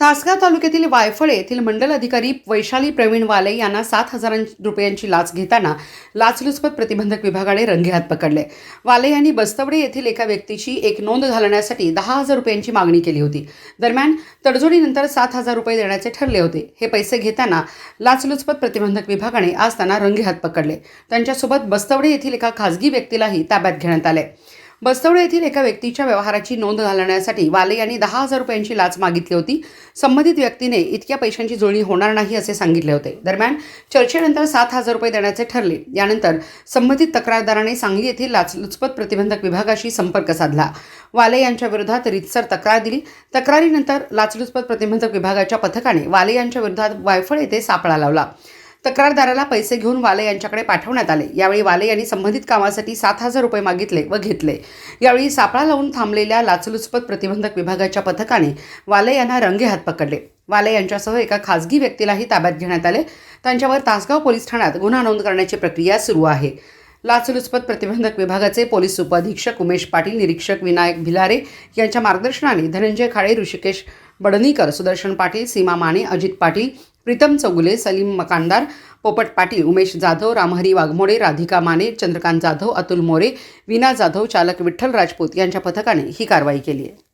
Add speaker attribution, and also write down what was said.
Speaker 1: तासगाव तालुक्यातील वायफळे येथील मंडल अधिकारी वैशाली प्रवीण वाले यांना सात हजार रुपयांची लाच घेताना लाचलुचपत प्रतिबंधक विभागाने रंगेहात पकडले. वाले यांनी बस्तवडे येथील एका व्यक्तीची एक नोंद घालण्यासाठी दहा हजार रुपयांची मागणी केली होती. दरम्यान तडजोडीनंतर सात हजार रुपये देण्याचे ठरले होते. हे पैसे घेताना लाचलुचपत प्रतिबंधक विभागाने आज त्यांना रंगेहात पकडले. त्यांच्यासोबत बस्तवडे येथील एका खासगी व्यक्तीलाही ताब्यात घेण्यात आले. बस्तवडे येथील एका व्यक्तीच्या व्यवहाराची नोंद घालण्यासाठी वाले यांनी दहा हजार रुपयांची लाच मागितली होती. संबंधित व्यक्तीने इतक्या पैशांची जुळणी होणार नाही असे सांगितले होते. दरम्यान चर्चेनंतर सात हजार रुपये देण्याचे ठरले. यानंतर संबंधित तक्रारदाराने सांगली येथील लाचलुचपत प्रतिबंधक विभागाशी संपर्क साधला. वाले यांच्या विरोधात रितसर तक्रार दिली. तक्रारीनंतर लाचलुचपत प्रतिबंधक विभागाच्या पथकाने वाले यांच्या विरोधात वायफळ येथे सापळा लावला. तक्रारदाराला पैसे घेऊन वाले यांच्याकडे पाठवण्यात आले. यावेळी वाले यांनी संबंधित कामासाठी सात हजार रुपये मागितले व घेतले. यावेळी सापळा लावून थांबलेल्या लाचलुचपत प्रतिबंधक विभागाच्या पथकाने वाले यांना रंगेहात पकडले. वाले यांच्यासह एका खासगी व्यक्तीलाही ताब्यात घेण्यात आले. त्यांच्यावर तासगाव पोलीस ठाण्यात गुन्हा नोंद करण्याची प्रक्रिया सुरू आहे. लाचलुचपत प्रतिबंधक विभागाचे पोलीस उपअधीक्षक उमेश पाटील निरीक्षक विनायक भिलारे यांच्या मार्गदर्शनाने धनंजय खाडे ऋषिकेश बडनीकर सुदर्शन पाटील सीमा माने अजित पाटील प्रीतम चौगुले सलीम मकानदार पोपट पाटील उमेश जाधव रामहरी वाघमोडे राधिका माने चंद्रकांत जाधव अतुल मोरे विना जाधव चालक विठ्ठल राजपूत यांच्या पथकाने ही कारवाई केली आहे.